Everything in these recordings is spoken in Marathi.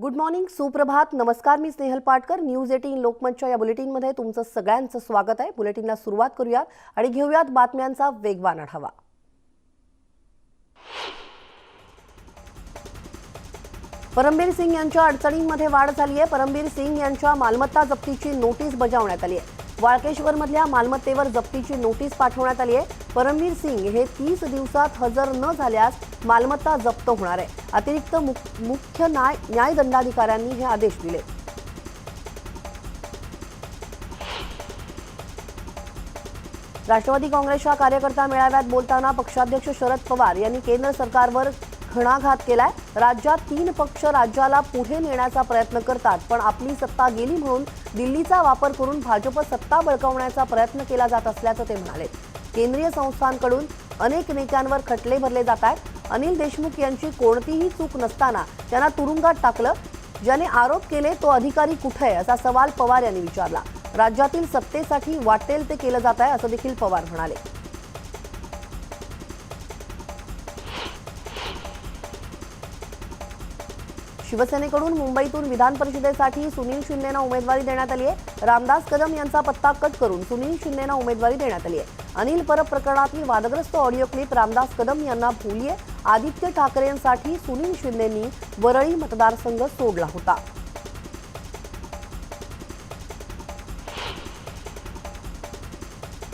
गुड मॉर्निंग सुप्रभात. नमस्कार मी स्नेहल पाटकर. न्यूज एटीन लोकमतच्या या बुलेटिनमध्ये तुमचं सगळ्यांचं स्वागत आहे. बुलेटिनला सुरुवात करूयात आणि घेऊयात बातम्यांचा वेगवान आढावा. परमबीर सिंग यांच्या अडचणींमध्ये वाढ झाली आहे परमबीर सिंग यांच्या मालमत्ता जप्तीची नोटीस बजावण्यात आली आहे वाळकेश्वरमधल्या मालमत्तेवर जप्तीची नोटीस पाठवण्यात आली आहे. परमवीर सिंग हे तीस दिवसात हजर न झाल्यास मालमत्ता जप्त होणार आहे. अतिरिक्त मुख्य न्याय न्याय दंडाधिकाऱ्यांनी हे आदेश दिले. राष्ट्रवादी काँग्रेसच्या कार्यकर्ता मेळाव्यात बोलताना पक्षाध्यक्ष शरद पवार यांनी केंद्र सरकारवर घणाघात केलाय. राज्यात तीन पक्ष राज्याला पुढे नेण्याचा प्रयत्न करतात पण आपली सत्ता गेली म्हणून दिल्लीचा वापर करून भाजप सत्ता बळकावण्याचा प्रयत्न केला जात असल्याचं ते म्हणाले. केंद्रीय संस्थांकडून अनेक नेत्यांवर खटले भरले जात आहेत. अनिल देशमुख यांची कोणतीही चूक नसताना त्यांना तुरुंगात टाकलं. ज्याने आरोप केले तो अधिकारी कुठे आहे असा सवाल पवार यांनी विचारला. राज्यातील सत्तेसाठी वाटेल ते केलं जात आहे असं देखील पवार म्हणाले. शिवसेनेकडून मुंबईतून विधान परिषदेसाठी सुनील शिंदेना उमेदवारी देण्यात आली आहे. रामदास कदम यांचा पत्ता कट करून सुनील शिंदेना उमेदवारी देण्यात आली आहे. अनिल परब प्रकरणातली वादग्रस्त ऑडिओ क्लिप रामदास कदम यांना भोवली आहे आदित्य ठाकरेंसाठी सुनील शिंदेंनी वरळी मतदारसंघ सोडला होता.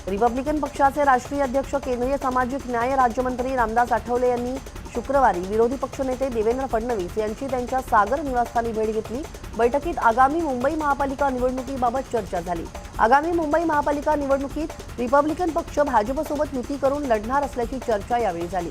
रिपब्लिकन पक्षाचे राष्ट्रीय अध्यक्ष केंद्रीय सामाजिक न्याय राज्यमंत्री रामदास आठवले यांनी शुक्रवारी विरोधी पक्षनेते देवेंद्र फडणवीस यांची त्यांच्या सागर निवासस्थानी भेट घेतली. बैठकीत आगामी मुंबई महापालिका निवडणुकीबाबत चर्चा झाली. आगामी मुंबई महापालिका निवडणुकीत रिपब्लिकन पक्ष भाजपसोबत युती करून लढणार असल्याची चर्चा यावेळी झाली.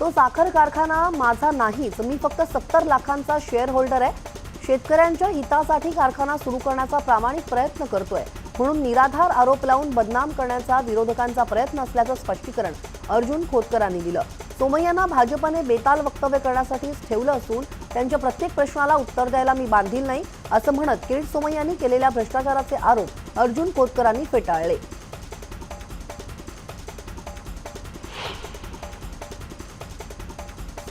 तो साखर कारखाना माझा नाहीच मी फक्त सत्तर लाखांचा शेअर होल्डर आहे. शेतकऱ्यांच्या हितासाठी कारखाना सुरू करण्याचा प्रामाणिक प्रयत्न करतोय. म्हणून निराधार आरोप लावून बदनाम करण्याचा विरोधकांचा प्रयत्न असल्याचं स्पष्टीकरण अर्जुन खोतकरांनी दिलं. सोमय्यांना भाजपाने बेताल वक्तव्य करण्यासाठीच ठेवलं असून त्यांच्या प्रत्येक प्रश्नाला उत्तर द्यायला मी बांधील नाही असं म्हणत किरीट सोमय्यांनी केलेल्या भ्रष्टाचाराचे आरोप अर्जुन खोतकरांनी फेटाळले.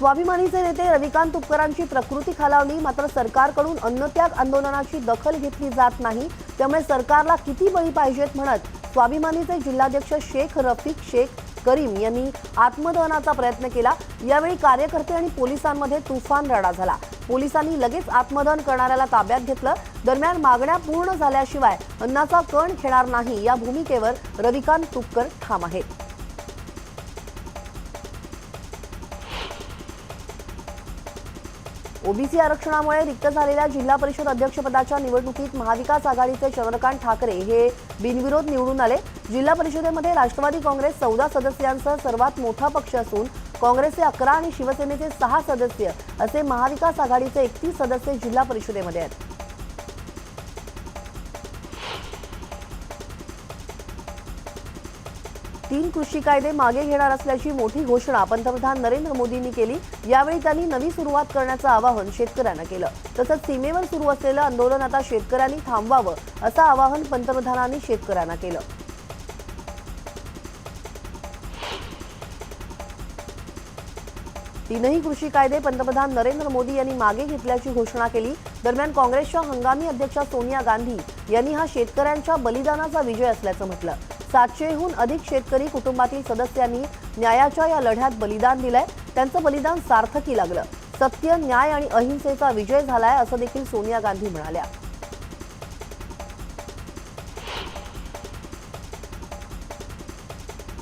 स्वाभिमानीचे नेते रविकांत तुपकरांची प्रकृती खालावली मात्र सरकारकडून अन्नत्याग आंदोलनाची दखल घेतली जात नाही. त्यामुळे सरकारला किती बळी पाहिजेत म्हणत स्वाभिमानीचे जिल्हाध्यक्ष शेख रफिक शेख करीम यांनी आत्मदहनाचा प्रयत्न केला. यावेळी कार्यकर्ते आणि पोलिसांमध्ये तुफान राडा झाला. पोलिसांनी लगेच आत्मदहन करणाऱ्याला ताब्यात घेतलं. दरम्यान मागण्या पूर्ण झाल्याशिवाय अन्नाचा कण खेळणार नाही. या भूमिकेवर रविकांत तुपकर ठाम आहेत. ओबीसी आरक्षणामुळे रिक्त झालेल्या जिल्हा परिषद अध्यक्षपदाच्या निवडणुकीत महाविकास आघाडीचे चंद्रकांत ठाकरे हे बिनविरोध निवडून आले. जिल्हा परिषदेमध्ये राष्ट्रवादी काँग्रेस चौदा सदस्यांसह सर्वात मोठा पक्ष असून काँग्रेसचे अकरा आणि शिवसेनेचे सहा सदस्य असे महाविकास आघाडीचे एकतीस सदस्य जिल्हा परिषदेमध्ये आहेत. तीन कृषी कायदे मागे घेणार असल्याची मोठी घोषणा पंतप्रधान नरेंद्र मोदींनी केली. यावेळी त्यांनी नवी सुरुवात करण्याचं आवाहन शेतकऱ्यांना केलं. तसंच सीमेवर सुरू असलेलं आंदोलन आता शेतकऱ्यांनी थांबवावं असं आवाहन पंतप्रधानांनी शेतकऱ्यांना केलं. तीनही कृषी कायदे पंतप्रधान नरेंद्र मोदी यांनी मागे घेतल्याची घोषणा केली. दरम्यान काँग्रेसच्या हंगामी अध्यक्षा सोनिया गांधी यांनी हा शेतकऱ्यांच्या बलिदानाचा विजय असल्याचं म्हटलं. सातशेहून अधिक शेतकरी कुटुंबातील सदस्यांनी न्यायाच्या या लढ्यात बलिदान दिलंय. त्यांचं बलिदान सार्थकी लागलं. सत्य न्याय आणि अहिंसेचा विजय झालाय असं देखील सोनिया गांधी म्हणाल्या.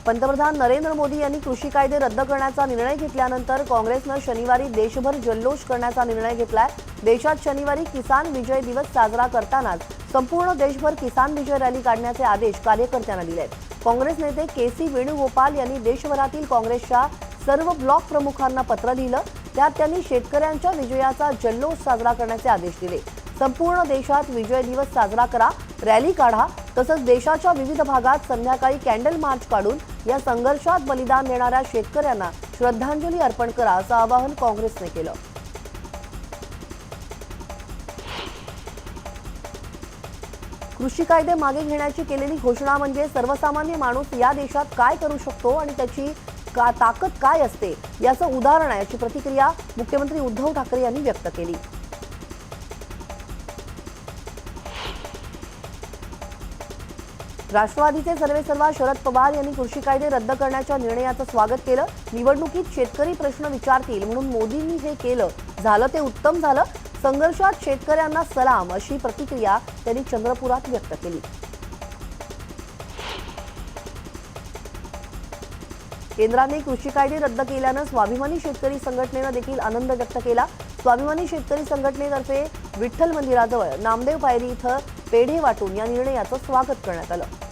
पंतप्रधान नरेंद्र मोदी यांनी कृषी कायदे रद्द करण्याचा निर्णय घेतल्यानंतर काँग्रेसनं शनिवारी देशभर जल्लोष करण्याचा निर्णय घेतलाय. देशात शनिवारी किसान विजय दिवस साजरा करतानाच संपूर्ण देशभर किसान विजय रॅली काढण्याचे आदेश कार्यकर्त्यांना दिले आहेत काँग्रेस नेते के सी वेणुगोपाल यांनी देशभरातील काँग्रेसच्या सर्व ब्लॉक प्रमुखांना पत्र लिहिलं. त्यात त्यांनी शेतकऱ्यांच्या विजयाचा जल्लोष साजरा करण्याचे आदेश दिले. संपूर्ण देशात विजय दिवस साजरा करा रॅली काढा तसंच देशाच्या विविध भागात संध्याकाळी कॅन्डल मार्च काढून या संघर्षात बलिदान देणाऱ्या शेतकऱ्यांना श्रद्धांजली अर्पण करा असं आवाहन काँग्रेसने केलं. कृषी कायदे मागे घेण्याची केलेली घोषणा म्हणजे सर्वसामान्य माणूस या देशात काय करू शकतो आणि त्याची का ताकद काय असते याचं उदाहरण आहे याची प्रतिक्रिया मुख्यमंत्री उद्धव ठाकरे यांनी व्यक्त केली. राष्ट्रवादीचे सर्वेसर्वा शरद पवार यांनी कृषी कायदे रद्द करण्याच्या निर्णयाचं स्वागत केलं. निवडणुकीत शेतकरी प्रश्न विचारतील म्हणून मोदींनी हे केलं. झालं ते उत्तम झालं. संघर्षात शेतकऱ्यांना सलाम अशी प्रतिक्रिया त्यांनी चंद्रपुरात व्यक्त केली. केंद्राने कृषी कायदे रद्द केल्यानं स्वाभिमानी शेतकरी संघटनेनं देखील आनंद व्यक्त केला. स्वाभिमानी शेतकरी संघटनेतर्फे विठ्ठल मंदिराजवळ नामदेव पायरी इथं पेढे वाटून या निर्णयाचं स्वागत करण्यात आलं.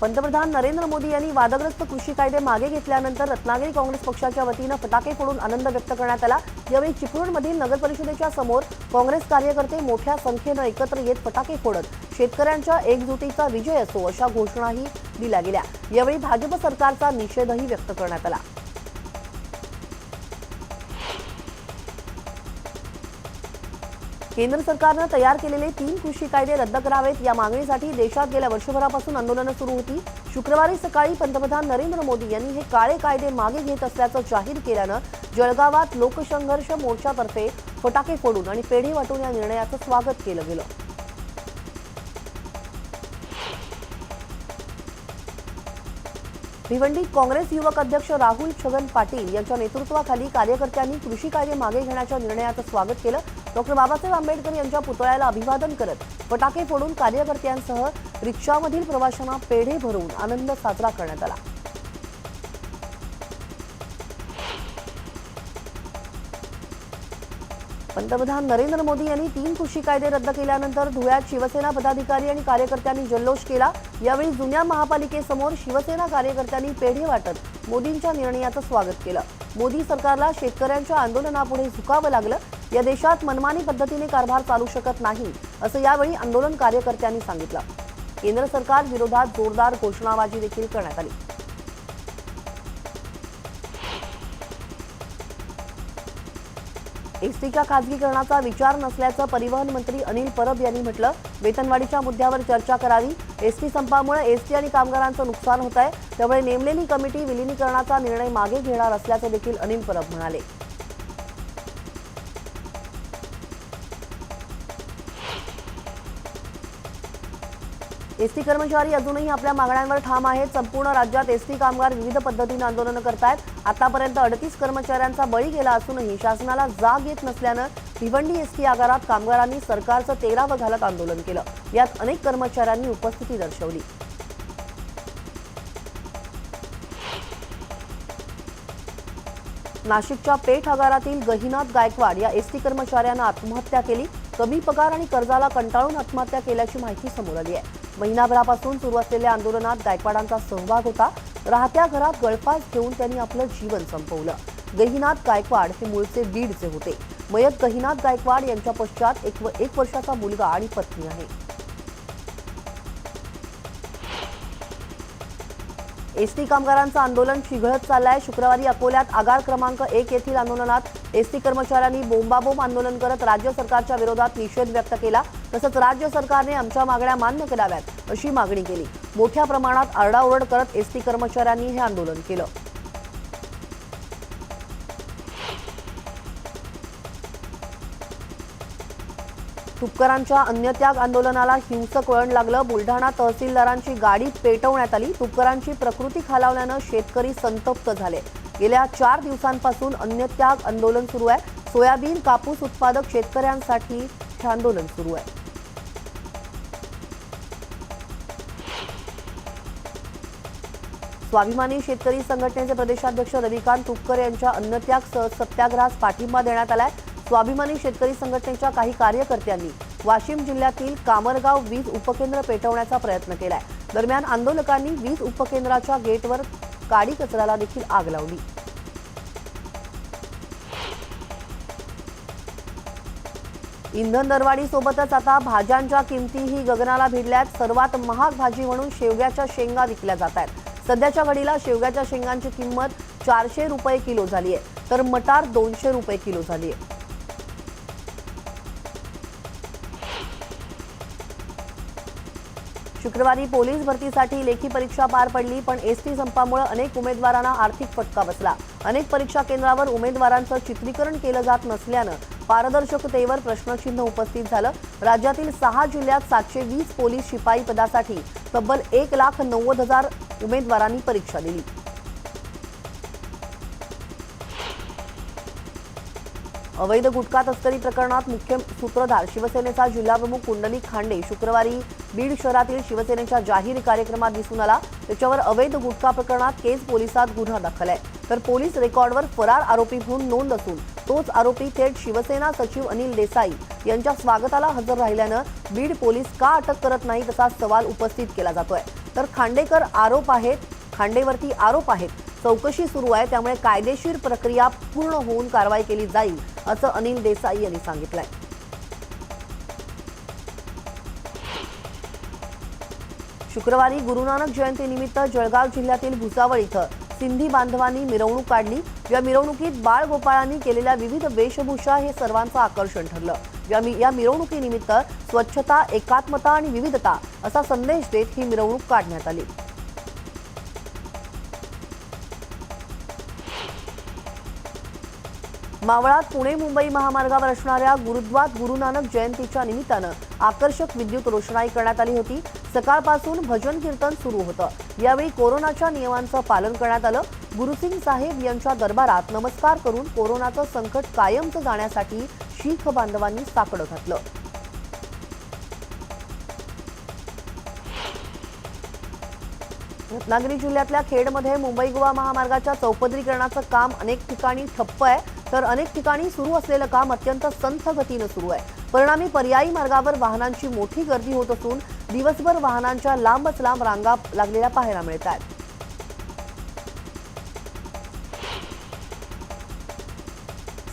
पंतप्रधान नरेंद्र मोदी यांनी वादग्रस्त कृषी कायदे मागे घेतल्यानंतर रत्नागिरी काँग्रेस पक्षाच्या वतीनं फटाके फोडून आनंद व्यक्त करण्यात आला. यावेळी चिपळूणमधील नगर परिषदेच्या समोर काँग्रेस कार्यकर्ते मोठ्या संख्येनं एकत्र येत फटाके फोडत शेतकऱ्यांच्या एकजुटीचा विजय असो अशा घोषणाही दिल्या गेल्या. यावेळी भाजप सरकारचा निषेधही व्यक्त करण्यात आला. केंद्र सरकारनं तयार केलेले तीन कृषी कायदे रद्द करावेत. या मागणीसाठी देशात गेल्या वर्षभरापासून आंदोलनं सुरू होती. शुक्रवारी सकाळी पंतप्रधान नरेंद्र मोदी यांनी हे काळे कायदे मागे घेत असल्याचं जाहीर केल्यानं जळगावात लोकसंघर्ष मोर्चातर्फे फटाके फोडून आणि पेढे वाटून या निर्णयाचं स्वागत केलं गेलं. भिवंडीत काँग्रेस युवक अध्यक्ष राहुल छगन पाटील यांच्या नेतृत्वाखाली कार्यकर्त्यांनी कृषी कायदे मागे घेण्याच्या निर्णयाचं स्वागत केलं. डॉक्टर बाबासाहेब आंबेडकर यांच्या पुतळ्याला अभिवादन करत फटाके फोडून कार्यकर्त्यांसह रिक्षामधील प्रवाशांना पेढे भरून आनंद साजरा करण्यात आला. पंतप्रधान नरेंद्र मोदी यांनी तीन कृषी कायदे रद्द केल्यानंतर धुळ्यात शिवसेना पदाधिकारी आणि कार्यकर्त्यांनी जल्लोष केला. यावेळी जुन्या महापालिकेसमोर शिवसेना कार्यकर्त्यांनी पेढे वाटत मोदींच्या निर्णयाचं स्वागत केलं. मोदी सरकारला शेतकऱ्यांच्या आंदोलनापुढे झुकावं लागलं. या देशात मनमानी पद्धतीने कारभार चालू शकत नाही असं यावेळी आंदोलन कार्यकर्त्यांनी सांगितलं. केंद्र सरकार विरोधात जोरदार घोषणाबाजी देखील करण्यात आली. एसटीच्या खासगीकरणाचा विचार नसल्याचं परिवहन मंत्री अनिल परब यांनी म्हटलं. वेतनवाढीच्या मुद्द्यावर चर्चा करावी. एसटी संपामुळे एसटी आणि कामगारांचं नुकसान होत आहे त्यामुळे नेमलेली कमिटी विलिनीकरणाचा निर्णय मागे घेणार असल्याचं देखील अनिल परब म्हणाले. एसटी कर्मचारी अजूनही आपल्या मागण्यांवर ठाम आहेत. संपूर्ण राज्यात एसटी कामगार विविध पद्धतीनं आंदोलनं करतायत. आतापर्यंत अडतीस कर्मचाऱ्यांचा बळी गेला असूनही शासनाला जाग येत नसल्यानं भिवंडी एसटी आगारात कामगारांनी सरकारचं तेरावं घालत आंदोलन केलं. यात अनेक कर्मचाऱ्यांनी उपस्थिती दर्शवली. नाशिकच्या पेठ आगारातील गहिनाथ गायकवाड या एसटी कर्मचाऱ्यानं आत्महत्या केली. कमी पगार आणि कर्जाला कंटाळून आत्महत्या केल्याची माहिती समोर आली आहे. महिनाभरापासून सुरू असलेल्या आंदोलनात गायकवाडांचा सहभाग होता. राहत्या घरात गळफास घेऊन त्यांनी आपलं जीवन संपवलं. गहिनाथ गायकवाड हे मूळचे बीडचे होते. मयत गहिनाथ गायकवाड यांच्या पश्चात एक व- एक वर्षाचा मुलगा आणि पत्नी आहे. एसटी कामगारांचं आंदोलन चिघळत चाललंय. शुक्रवारी अकोल्यात आगार क्रमांक एक येथील आंदोलनात एसटी कर्मचाऱ्यांनी बोंबाबोंब आंदोलन करत राज्य सरकारच्या विरोधात निषेध व्यक्त केला तसंच राज्य सरकारने आमच्या मागण्या मान्य कराव्यात अशी मागणी केली. मोठ्या प्रमाणात आरडाओरड करत एसटी कर्मचाऱ्यांनी हे आंदोलन केलं. तुपकरांच्या अन्नत्याग आंदोलनाला हिंसक वळण लागलं. बुलढाणा तहसीलदारांची गाडी पेटवण्यात आली. तुपकरांची प्रकृती खालावल्यानं शेतकरी संतप्त झाले. गेल्या चार दिवसांपासून अन्नत्याग आंदोलन सुरू आहे. सोयाबीन कापूस उत्पादक शेतकऱ्यांसाठी आंदोलन सुरू आहे. स्वाभिमानी शेतकरी संघटनेचे प्रदेशाध्यक्ष रविकांत तुपकर यांच्या अन्नत्याग स- सत्याग्रहास पाठिंबा देण्यात आलाय. स्वाभिमानी शेतकरी संघटनेच्या काही कार्यकर्त्यांनी वाशिम जिल्ह्यातील कामरगाव वीज उपकेंद्र पेटवण्याचा प्रयत्न केलाय. दरम्यान आंदोलकांनी वीज उपकेंद्राच्या गेटवर काडी कचऱ्याला देखील आग लावली. इंधन दरवाढीसोबतच आता भाज्यांच्या किमतीही गगनाला भिडल्यात. सर्वात महाग भाजी म्हणून शेवग्याच्या शेंगा विकल्या जात आहेत. सध्याच्या घडीला शेवग्याच्या शेंगांची किंमत चारशे रुपये किलो झाली आहे तर मटार दोनशे रुपये किलो झाली आहे शुक्रवारी पोलीस भरतीसाठी लेखी परीक्षा पार पडली पण एसटी संपामुळे अनेक उमेदवारांना आर्थिक फटका बसला. अनेक परीक्षा केंद्रावर उमेदवारांचं चित्रीकरण केलं जात नसल्यानं पारदर्शकतेवर प्रश्नचिन्ह उपस्थित झालं. राज्यातील सहा जिल्ह्यात सातशे वीस पोलीस शिपाई पदासाठी तब्बल एक लाख नव्वद हजार उमेदवारांनी परीक्षा दिली. अवैध गुटखा तस्करी प्रकरणात मुख्य सूत्रधार शिवसेनेचा जिल्हाप्रमुख कुंडलिक खांडे शुक्रवारी बीड शहरातील शिवसेनेच्या जाहीर कार्यक्रमात दिसून आला. त्याच्यावर अवैध गुटखा प्रकरणात केज पोलिसात गुन्हा दाखल आहे. तर पोलीस रेकॉर्डवर फरार आरोपी म्हणून नोंद असून तोच आरोपी थेट शिवसेना सचिव अनिल देसाई यांच्या स्वागताला हजर राहिल्यानं बीड पोलीस का अटक करत नाही तसा सवाल उपस्थित केला जातोय. तर खांडेकर आरोप आहेत खांडेवरती आरोप आहेत चौकशी सुरू आहे त्यामुळे कायदेशीर प्रक्रिया पूर्ण होऊन कारवाई केली जाईल असं अनिल देसाई यांनी सांगितलंय. शुक्रवारी गुरुनानक जयंतीनिमित्त जळगाव जिल्ह्यातील भुसावळ इथं सिंधी बांधवांनी मिरवणूक काढली. या मिरवणुकीत बाळ गोपाळांनी केलेल्या विविध वेशभूषा हे सर्वांचं आकर्षण ठरलं. या मिरवणुकीनिमित्त स्वच्छता एकात्मता आणि विविधता असा संदेश देत ही मिरवणूक काढण्यात आली. मावळात पुणे मुंबई महामार्गावर असणाऱ्या गुरुद्वात गुरुनानक जयंतीच्या निमित्तानं आकर्षक विद्युत रोषणाई करण्यात आली होती. सकाळपासून भजन कीर्तन सुरू होतं. यावेळी कोरोनाच्या नियमांचं पालन करण्यात आलं. गुरुसिंग साहेब यांच्या दरबारात नमस्कार करून कोरोनाचं संकट कायमचं जाण्यासाठी शीख बांधवांनी साकडं घातलं. रत्नागिरी जिल्ह्यातल्या खेडमध्ये मुंबई गोवा महामार्गाच्या चौपदरीकरणाचं काम अनेक ठिकाणी ठप्प आहे. तर अनेक ठिकाणी सुरू असलेलं काम अत्यंत संथ गतीनं सुरू आहे. परिणामी पर्यायी मार्गावर वाहनांची मोठी गर्दी होत असून दिवसभर वाहनांच्या लांबच लांब रांगा लागलेल्या पाहायला मिळत आहेत.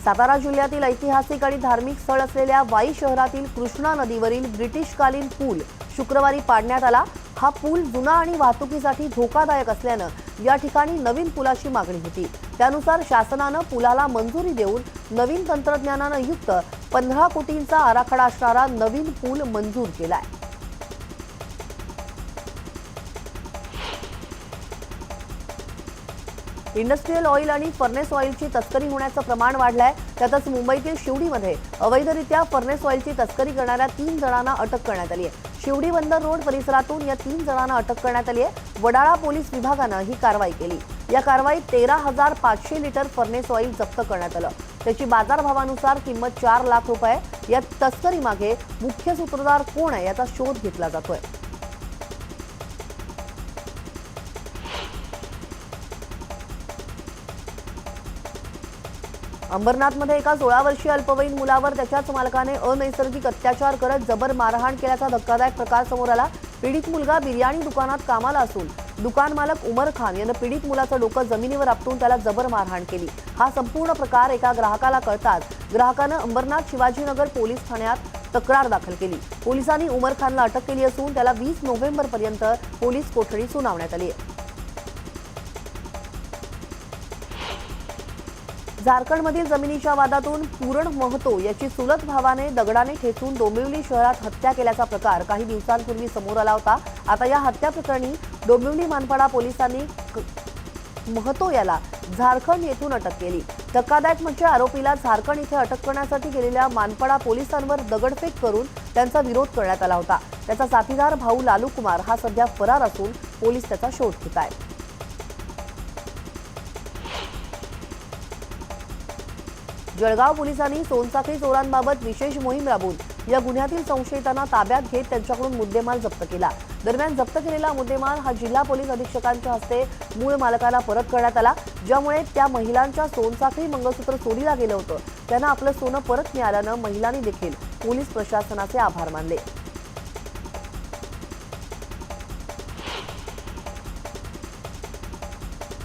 सातारा जिल्ह्यातील ऐतिहासिक आणि धार्मिक स्थळ असलेल्या वाई शहरातील कृष्णा नदीवरील ब्रिटिशकालीन पूल शुक्रवारी पाडण्यात आला. हा पूल जुना आणि वाहतुकीसाठी धोकादायक असल्यानं या ठिकाणी नवीन पुलाची मागणी होती. त्यानुसार शासनानं पुलाला मंजुरी देऊन नवीन तंत्रज्ञानानं युक्त पंधरा कोटींचा आराखडा असणारा नवीन पूल मंजूर केलाय. इंडस्ट्रीयल ऑइल आणि फर्नेस ऑइलची तस्करी होण्याचं प्रमाण वाढलंय. त्यातच मुंबईतील शिवडीमध्ये अवैधरित्या फर्नेस ऑइलची तस्करी करणाऱ्या तीन जणांना अटक करण्यात आली आहे. शिवडी बंदर रोड परिसरातून या तीन जणांना अटक करण्यात आली आहे. वडाळा पोलीस विभागानं ही कारवाई केली. या कारवाईत तेरा हजार पाचशे लिटर फर्नेस ऑइल जप्त करण्यात आलं. त्याची बाजारभावानुसार किंमत चार लाख रुपये. या तस्करीमागे मुख्य सूत्रधार कोण आहे याचा शोध घेतला जातोय. अंबरनाथमध्ये एका सोळा वर्षीय अल्पवयीन मुलावर त्याच्याच मालकाने अनैसर्गिक अत्याचार करत जबर मारहाण केल्याचा धक्कादायक प्रकार समोर आला. पीडित मुलगा बिर्याणी दुकानात कामाला असून दुकान मालक उमर खान यानं पीडित मुलाचं डोकं जमिनीवर आपटून त्याला जबर मारहाण केली. हा संपूर्ण प्रकार एका ग्राहकाला कळताच ग्राहकानं अंबरनाथ शिवाजीनगर पोलीस ठाण्यात तक्रार दाखल केली. पोलिसांनी उमर खानला अटक केली असून त्याला वीस नोव्हेंबर पर्यंत पोलीस कोठडी सुनावण्यात आली आहे. झारखंडमधील जमिनीच्या वादातून पूरण महतो याची चुलत भावाने दगडाने ठेचून डोंबिवली शहरात हत्या केल्याचा प्रकार काही दिवसांपूर्वी समोर आला होता. आता या हत्या प्रकरणी डोंबिवली मानपाडा पोलिसांनी महतो याला झारखंड येथून अटक केली. धक्कादायक म्हणजे आरोपीला झारखंड इथे अटक करण्यासाठी गेलेल्या मानपाडा पोलिसांवर दगडफेक करून त्यांचा विरोध करण्यात आला होता. त्याचा साथीदार भाऊ लालू कुमार हा सध्या फरार असून पोलीस त्याचा शोध घेत आहेत. जळगाव पोलिसांनी सोनसाखळी चोरांबाबत विशेष मोहीम राबवून या गुन्ह्यातील संशयितांना ताब्यात घेत त्यांच्याकडून मुद्देमाल जप्त केला. दरम्यान जप्त केलेला मुद्देमाल हा जिल्हा पोलीस अधीक्षकांच्या हस्ते मूळ मालकाला परत करण्यात आला ज्यामुळे त्या महिलांच्या सोनसाखळी मंगळसूत्र चोरीला गेलं होतं. त्यांना आपलं सोनं परत मिळाल्यानं महिलांनी देखील पोलीस प्रशासनाचे आभार मानले.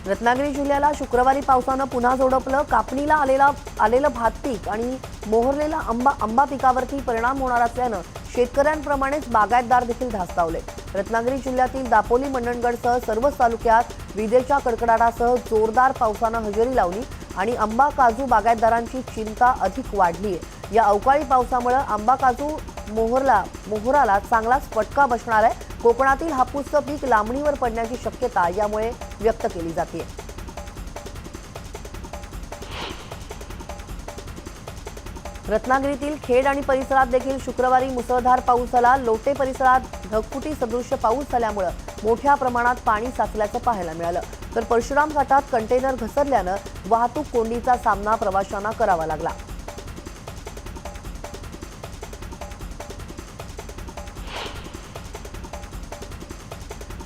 रत्नागिरी जिल्ह्याला शुक्रवारी पावसानं पुन्हा झोडपलं. कापणीला आलेला आलेलं भात पीक आणि मोहरलेला आंबा आंबा पिकावरती परिणाम होणार असल्यानं शेतकऱ्यांप्रमाणेच बागायतदार देखील धास्तावले. रत्नागिरी जिल्ह्यातील दापोली मंडणगडसह सर्वच तालुक्यात विजेच्या कडकडाटासह जोरदार पावसानं हजेरी लावली आणि आंबा काजू बागायतदारांची चिंता अधिक वाढली आहे या अवकाळी पावसामुळे आंबा काजू मोहरला मोहराला चांगलाच फटका बसणार आहे. कोकणातील हापूसचं पीक लांबणीवर पडण्याची शक्यता यामुळे व्यक्त केली जाते रत्नागिरीतील खेड आणि परिसरात देखील शुक्रवारी मुसळधार पाऊस झाला. लोटे परिसरात ढगफुटी सदृश्य पाऊस झाल्यामुळं मोठ्या प्रमाणात पाणी साचल्याचं पाहायला मिळालं. तर परशुराम घाटात कंटेनर घसरल्यानं वाहतूक कोंडीचा सामना प्रवाशांना करावा लागला.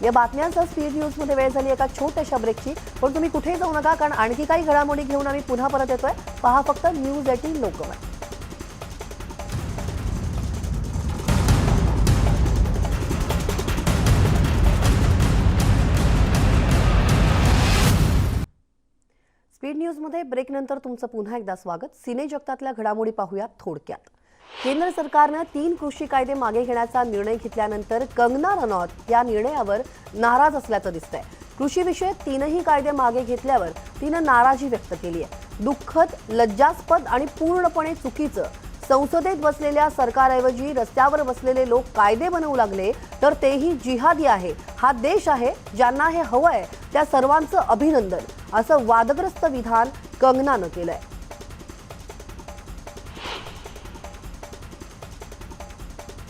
या बातम्यांसह स्पीड न्यूजमध्ये वेळ झाली एका छोट्याशा ब्रेकची पण तुम्ही कुठेही जाऊ नका कारण आणखी काही घडामोडी घेऊन आम्ही पुन्हा परत येतोय. पहा फक्त न्यूज एटीन लोकमत. स्पीड न्यूजमध्ये ब्रेकनंतर तुमचं पुन्हा एकदा स्वागत. सिने जगतातल्या घडामोडी पाहूया थोडक्यात. केंद्र सरकारनं तीन कृषी कायदे मागे घेण्याचा निर्णय घेतल्यानंतर कंगना रनौत या निर्णयावर नाराज असल्याचं दिसतंय. कृषीविषयक तीनही कायदे मागे घेतल्यावर तिनं नाराजी व्यक्त केली आहे. दुःखद लज्जास्पद आणि पूर्णपणे चुकीचं संसदेत बसलेल्या सरकारऐवजी रस्त्यावर बसलेले लोक कायदे बनवू लागले तर तेही जिहादी आहे. हा देश आहे ज्यांना हे हवं आहे त्या सर्वांचं अभिनंदन असं वादग्रस्त विधान कंगनानं केलंय.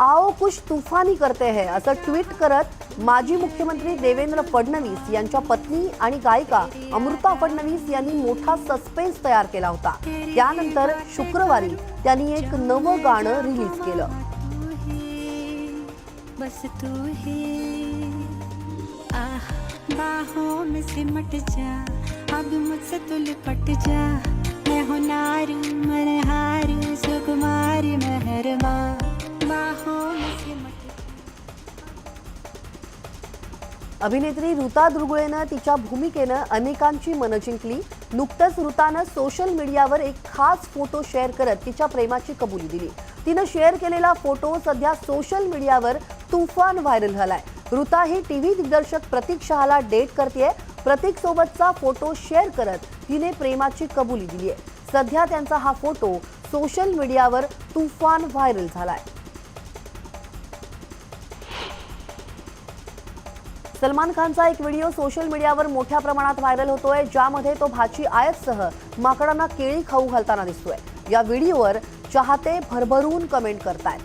आओ कुछ तुफानी करते है असं ट्विट करत माजी मुख्यमंत्री देवेंद्र फडणवीस यांच्या पत्नी आणि गायिका अमृता फडणवीस यांनी मोठा सस्पेन्स तयार केला होता. त्यानंतर शुक्रवारी त्यांनी एक नवं गाणं रिलीज केलं. बस तू आह बाहों में सिमट जा. अब मुझसे तू लिपट जा. मैं हो नारी मनहारी सुकुमारी मेहरमा अभिनेत्री ऋता दुर्गुळेनं तिच्या भूमिकेनं अनेकांची मनं जिंकली. नुकतंच ऋतानं सोशल मीडियावर एक खास फोटो शेअर करत तिच्या प्रेमाची कबुली दिली. तिनं शेअर केलेला फोटो सध्या सोशल मीडियावर तुफान व्हायरल झालाय. ऋता ही व्ही दिग्दर्शक प्रतीक शहाला डेट करतेय. प्रतीक सोबतचा फोटो शेअर करत तिने प्रेमाची कबुली दिली आहे सध्या त्यांचा हा फोटो सोशल मीडियावर तुफान व्हायरल झालाय. सलमान खानचा एक व्हिडिओ सोशल मीडियावर मोठ्या प्रमाणात व्हायरल होतोय ज्यामध्ये तो भाची आयतसह माकडांना केळी खाऊ घालताना दिसतोय. या व्हिडिओवर चाहते भरभरून कमेंट करतायत.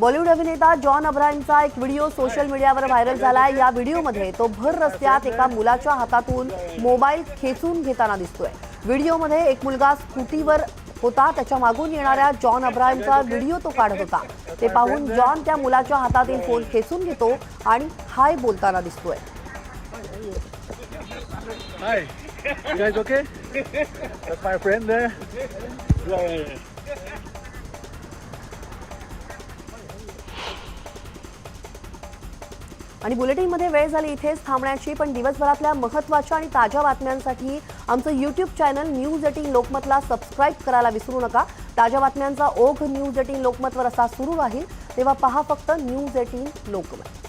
बॉलिवूड अभिनेता जॉन अब्राहिमचा एक व्हिडिओ सोशल मीडियावर व्हायरल झालाय. या व्हिडिओमध्ये तो भर रस्त्यात एका मुलाच्या हातातून मोबाईल खेचून घेताना दिसतोय. व्हिडिओमध्ये एक मुलगा स्कूटीवर होता त्याच्या मागून येणाऱ्या जॉन अब्राहिमचा व्हिडिओ तो काढत होता ते पाहून जॉन त्या मुलाच्या हातातील फोन खेचून घेतो आणि हाय बोलताना दिसतोय Hi, you guys okay? That's my friend there. Yeah. आणि बुलेटिनमध्ये वेळ झाली इथेच थांबण्याची पण दिवसभरातल्या महत्त्वाच्या आणि ताज्या बातम्यांसाठी आमचं यूट्यूब चॅनल न्यूज एटीन लोकमतला सबस्क्राईब करायला विसरू नका. ताज्या बातम्यांचा ओघ न्यूज एटीन लोकमतवर असा सुरू राहील तेव्हा पहा फक्त न्यूज एटीन लोकमत.